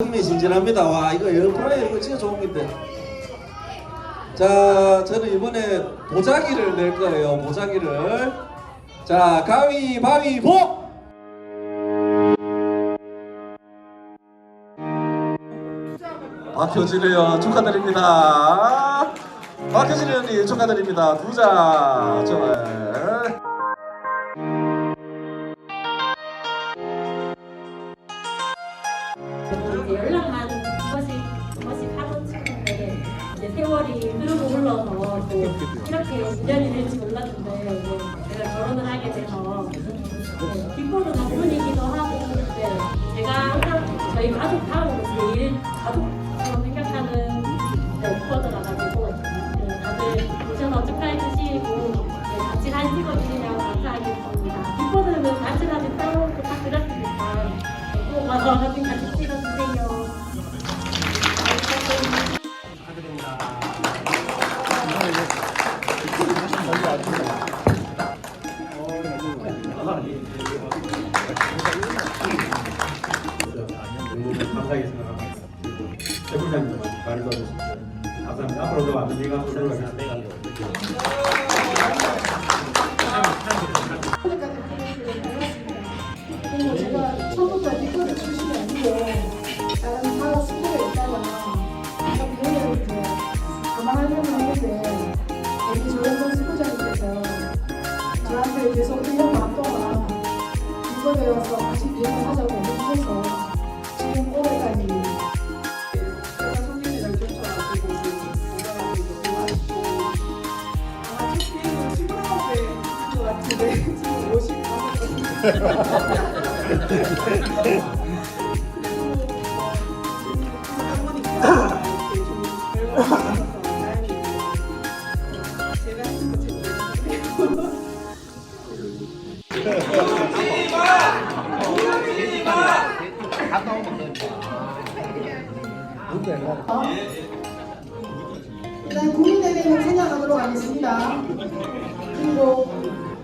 흥미진진합니다. 와 이거 에어프라이어 이거 진짜 좋은 건데. 자 저는 이번에 보자기를 낼 거예요. 보자기를. 자 가위바위보. 박효진이요 축하드립니다. 박효진 의원님 축하드립니다. 두 장. 정말. 이제 연락만 두 번씩 두 번씩 하던 친구인데 이제 세월이 흐르고 흘러서 또 이렇게 인연이 될지 몰랐는데 이제 제가 결혼을 하게 돼서 네, 기뻐도 덕분이기도 하고 네, 제가 항상 저희 가족 다음으로 제일 가족처럼 생각하는 네, 오빠들 와가지고 네, 다들 오셔서 축하해 주시고 네, 같이 사진 찍어주시면 감사하겠습니다. 기뻐들은 같이 사진 따로 네, 꼭 와서 사진 같이 얘기 하도록 하겠습니다. 제가 처음부터 이거를 출신이 아니고 다른 사업 숙제가 있다가 아까 배우를 이제 그만하려고 했는데 여기 조영선 스쿠장님께서 저한테 계속 1년 반 동안 이거되어서 다시 비행하자고 해주셔서 일단 국민의힘을 생각하도록 하겠습니다. 그리고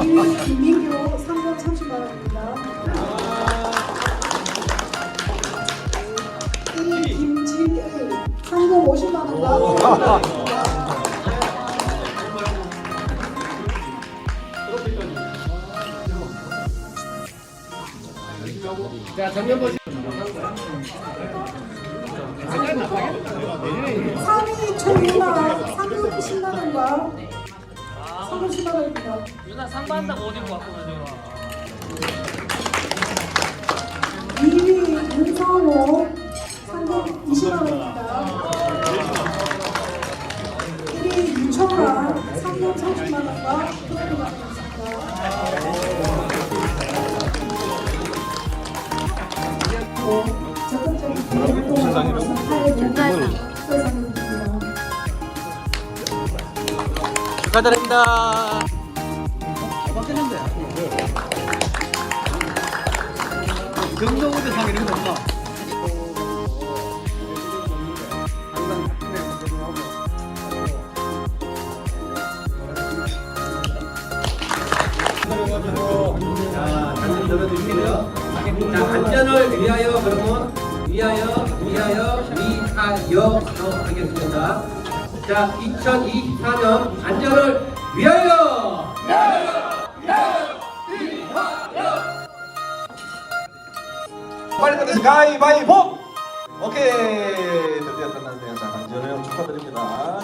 김민규 3번 30만 원입니다. 1위 김진일 3번 50만 원과 상위 총무나 상금 10만 원과 상금 10만 원입니다. 유나 상반다고 어디로 바꾸면 돼요? 2위 윤성호 상금 20만 원입니다. 1위 유청아 상금 30만 원과 있습니다. 또 적극적인 활동을 하면서 사회 공 축하드립니다. 금동우대 상 이런 거 없나? 안전을 위하여 그러면 위하여, 위하여, 위하여 하겠습니다. 자, 2024년 안전을 위하여! 빨리 끝내서 가위바위보! 오케이 드디어 끝났네요. 자, 안전을 축하드립니다.